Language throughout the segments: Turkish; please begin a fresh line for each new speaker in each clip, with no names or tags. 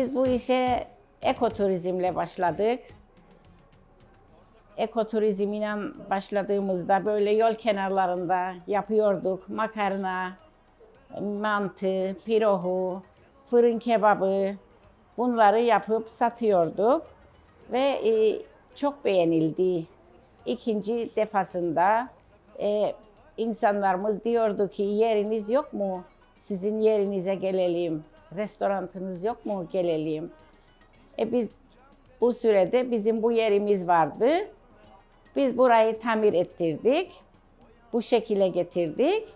Biz bu işe ekoturizmle başladık. Ekoturizmle başladığımızda böyle yol kenarlarında yapıyorduk. Makarna, mantı, pirohu, fırın kebabı bunları yapıp satıyorduk. Ve e, çok beğenildi. İkinci defasında e, insanlarımız diyordu ki yeriniz yok mu? Sizin yerinize gelelim. Restorantınız yok mu? Gelelim. E biz bu sürede bizim bu yerimiz vardı. Biz burayı tamir ettirdik. Bu şekile getirdik.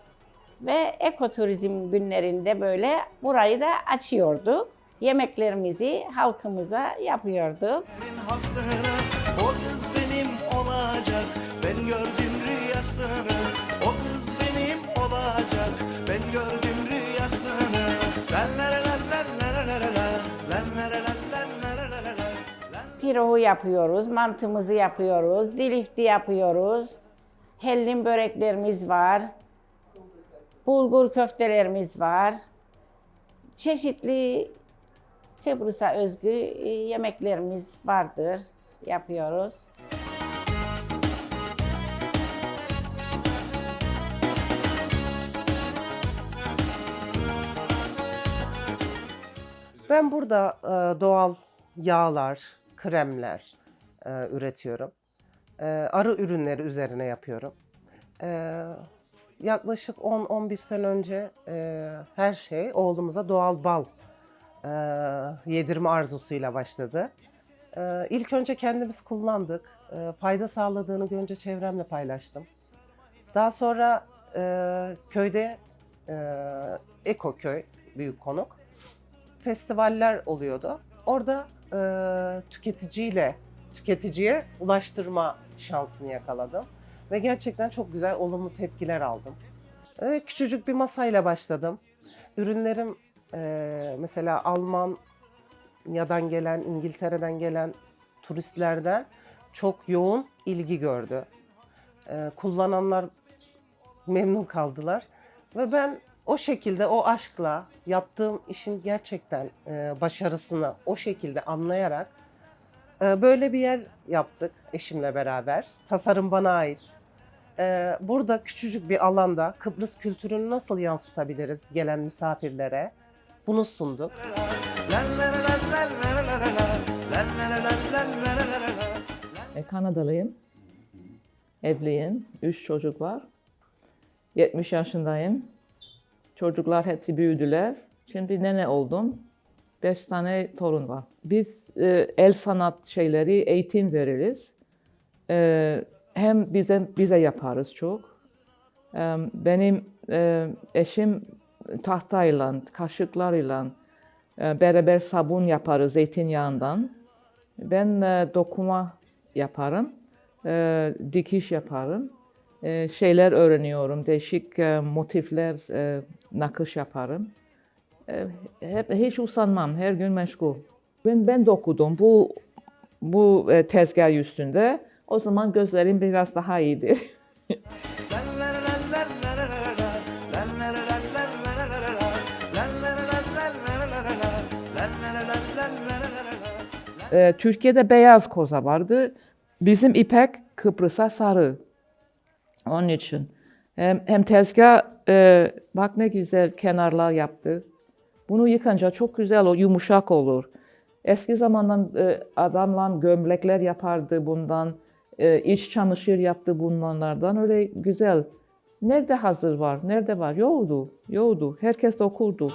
Ve ekoturizm günlerinde böyle burayı da açıyorduk. Yemeklerimizi halkımıza yapıyorduk.
Hasını O benim olacak Ben gördüm
Pirohu yapıyoruz, mantımızı yapıyoruz, dilifti yapıyoruz. Hellim böreklerimiz var. Bulgur köftelerimiz var. Çeşitli Kıbrıs'a özgü e, yemeklerimiz vardır, yapıyoruz.
Ben burada e, doğal yağlar, kremler e, üretiyorum. E, arı ürünleri üzerine yapıyorum. E, yaklaşık 10-11 sene önce e, her şey oğlumuza doğal bal e, yedirme arzusuyla başladı. E, ilk önce kendimiz kullandık. E, fayda sağladığını görünce çevremle paylaştım. Daha sonra e, köyde e, Ekoköy büyük konuk festivaller oluyordu. Orada e, tüketiciyle tüketiciye ulaştırma şansını yakaladım ve gerçekten çok güzel olumlu tepkiler aldım. E, küçücük bir masayla başladım. Ürünlerim e, mesela Almanya'dan gelen, İngiltere'den gelen turistlerden çok yoğun ilgi gördü. E, kullananlar memnun kaldılar ve ben o şekilde o aşkla yaptığım işin gerçekten e, başarısını o şekilde anlayarak e, böyle bir yer yaptık eşimle beraber. Tasarım bana ait. E, burada küçücük bir alanda Kıbrıs kültürünü nasıl yansıtabiliriz gelen misafirlere bunu sunduk.
E, Kanadalıyım. Evliyim. Üç çocuk var. 70 yaşındayım. Çocuklar hepsi büyüdüler. Şimdi nene oldum. Beş tane torun var. Biz e, el sanat şeyleri eğitim veririz. E, hem bize bize yaparız çok. E, benim e, eşim tahtayla, kaşıklarıyla e, beraber sabun yaparız zeytinyağından. Ben e, dokuma yaparım, e, dikiş yaparım, e, şeyler öğreniyorum, değişik e, motifler, e, nakış yaparım. E, hep hiç usanmam, her gün meşgul. Ben ben dokudum bu bu e, tezgah üstünde. O zaman gözlerim biraz daha iyidir. E, Türkiye'de beyaz koza vardı. Bizim ipek Kıbrıs'a sarı. Onun için hem, hem tezgah, e, bak ne güzel kenarlar yaptı. Bunu yıkanca çok güzel, o yumuşak olur. Eski zamandan e, adamlar gömlekler yapardı bundan, e, iç çamaşır yaptı bunlardan. Öyle güzel. Nerede hazır var, nerede var? Yoktu, yoktu. Herkes okurdu.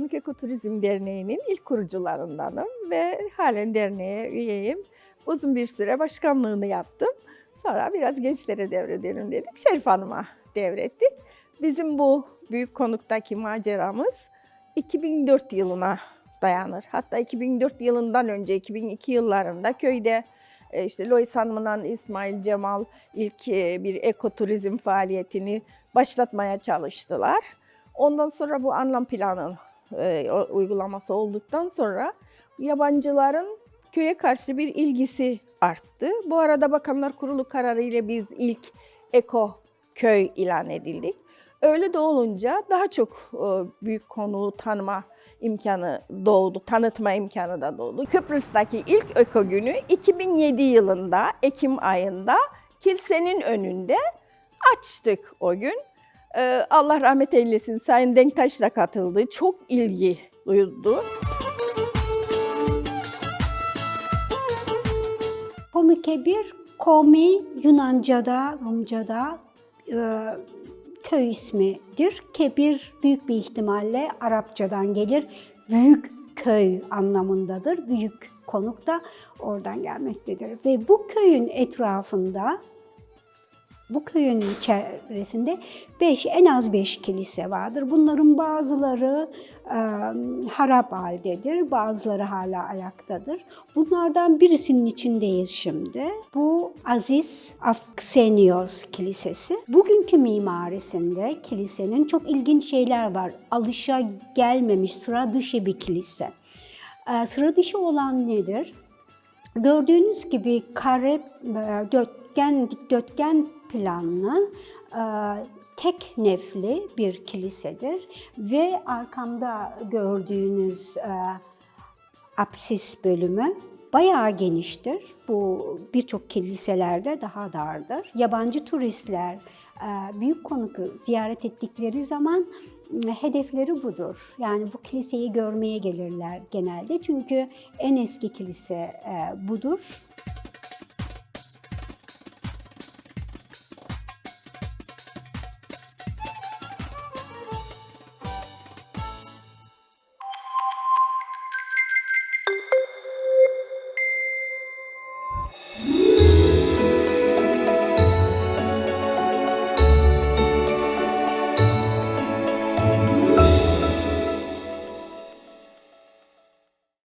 Konuk Ekoturizm Derneği'nin ilk kurucularındanım ve halen derneğe üyeyim. Uzun bir süre başkanlığını yaptım. Sonra biraz gençlere devredelim dedik. Şerif Hanım'a devrettik. Bizim bu Büyük Konuk'taki maceramız 2004 yılına dayanır. Hatta 2004 yılından önce 2002 yıllarında köyde e, işte Lois Hanım'la İsmail Cemal ilk e, bir ekoturizm faaliyetini başlatmaya çalıştılar. Ondan sonra bu anlam planı e, uygulaması olduktan sonra yabancıların köye karşı bir ilgisi arttı. Bu arada Bakanlar Kurulu kararı ile biz ilk eko köy ilan edildik. Öyle de olunca daha çok e, büyük konuğu tanıma imkanı doğdu, tanıtma imkanı da doğdu. Kıbrıs'taki ilk eko günü 2007 yılında Ekim ayında kilisenin önünde açtık o gün. Ee, Allah rahmet eylesin Sayın Denktaş da katıldı. Çok ilgi duyuldu.
Komikebir, Komi Yunanca'da, Rumca'da e, köy ismidir. Kebir büyük bir ihtimalle Arapçadan gelir. Büyük köy anlamındadır. Büyük konuk da oradan gelmektedir. Ve bu köyün etrafında bu köyün çevresinde beş, en az beş kilise vardır. Bunların bazıları e, harap haldedir, bazıları hala ayaktadır. Bunlardan birisinin içindeyiz şimdi. Bu Aziz Afksenios Kilisesi. Bugünkü mimarisinde kilisenin çok ilginç şeyler var. Alışa gelmemiş, sıra dışı bir kilise. E, sıra dışı olan nedir? Gördüğünüz gibi kare, e, dörtgen, dikdörtgen planlı e, tek nefli bir kilisedir ve arkamda gördüğünüz e, apsis bölümü bayağı geniştir. Bu birçok kiliselerde daha dardır. Yabancı turistler e, büyük konuku ziyaret ettikleri zaman e, hedefleri budur. Yani bu kiliseyi görmeye gelirler genelde. Çünkü en eski kilise budur.